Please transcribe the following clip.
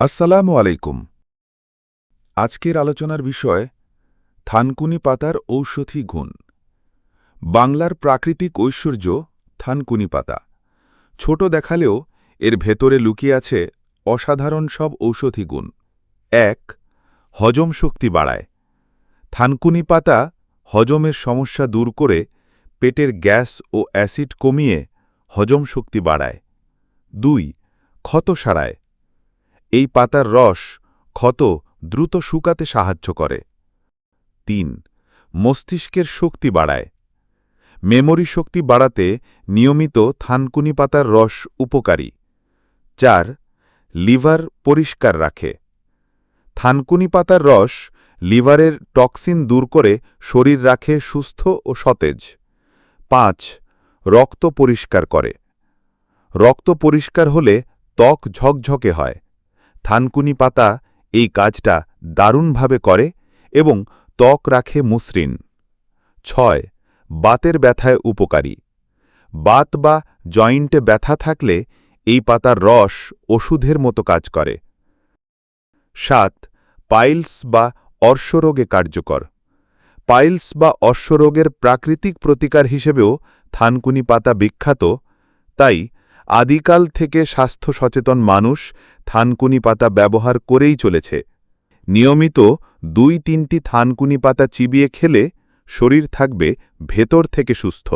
আসসালামু আলাইকুম। আজকের আলোচনার বিষয়, থানকুনি পাতার ঔষধি গুণ। বাংলার প্রাকৃতিক ঐশ্বর্য থানকুনি পাতা। ছোট দেখালেও এর ভেতরে লুকিয়ে আছে অসাধারণ সব ঔষধি গুণ। এক, হজম শক্তি বাড়ায়। থানকুনি পাতা হজমের সমস্যা দূর করে পেটের গ্যাস ও অ্যাসিড কমিয়ে হজম শক্তি বাড়ায়। দুই, ক্ষত সারায়। এই পাতার রস ক্ষত দ্রুত শুকাতে সাহায্য করে। তিন, মস্তিষ্কের শক্তি বাড়ায়। মেমোরি শক্তি বাড়াতে নিয়মিত থানকুনি পাতার রস উপকারী। চার, লিভার পরিষ্কার রাখে। থানকুনি পাতার রস লিভারের টক্সিন দূর করে শরীর রাখে সুস্থ ও সতেজ। পাঁচ, রক্ত পরিষ্কার করে। রক্ত পরিষ্কার হলে ত্বক ঝকঝকে হয়। থানকুনি পাতা এই কাজটা দারুণভাবে করে এবং ত্বক রাখে মসৃণ। ছয়, বাতের ব্যথায় উপকারী। বাত বা জয়েন্টে ব্যথা থাকলে এই পাতার রস ওষুধের মতো কাজ করে। সাত, পাইলস বা অর্শরোগে কার্যকর। পাইলস বা অশ্বরোগের প্রাকৃতিক প্রতিকার হিসেবেও থানকুনি পাতা বিখ্যাত, তাই আদিকাল থেকে স্বাস্থ্য সচেতন মানুষ থানকুনি পাতা ব্যবহার করেই চলেছে। নিয়মিত দুই তিনটি থানকুনি পাতা চিবিয়ে খেলে শরীর থাকবে ভেতর থেকে সুস্থ।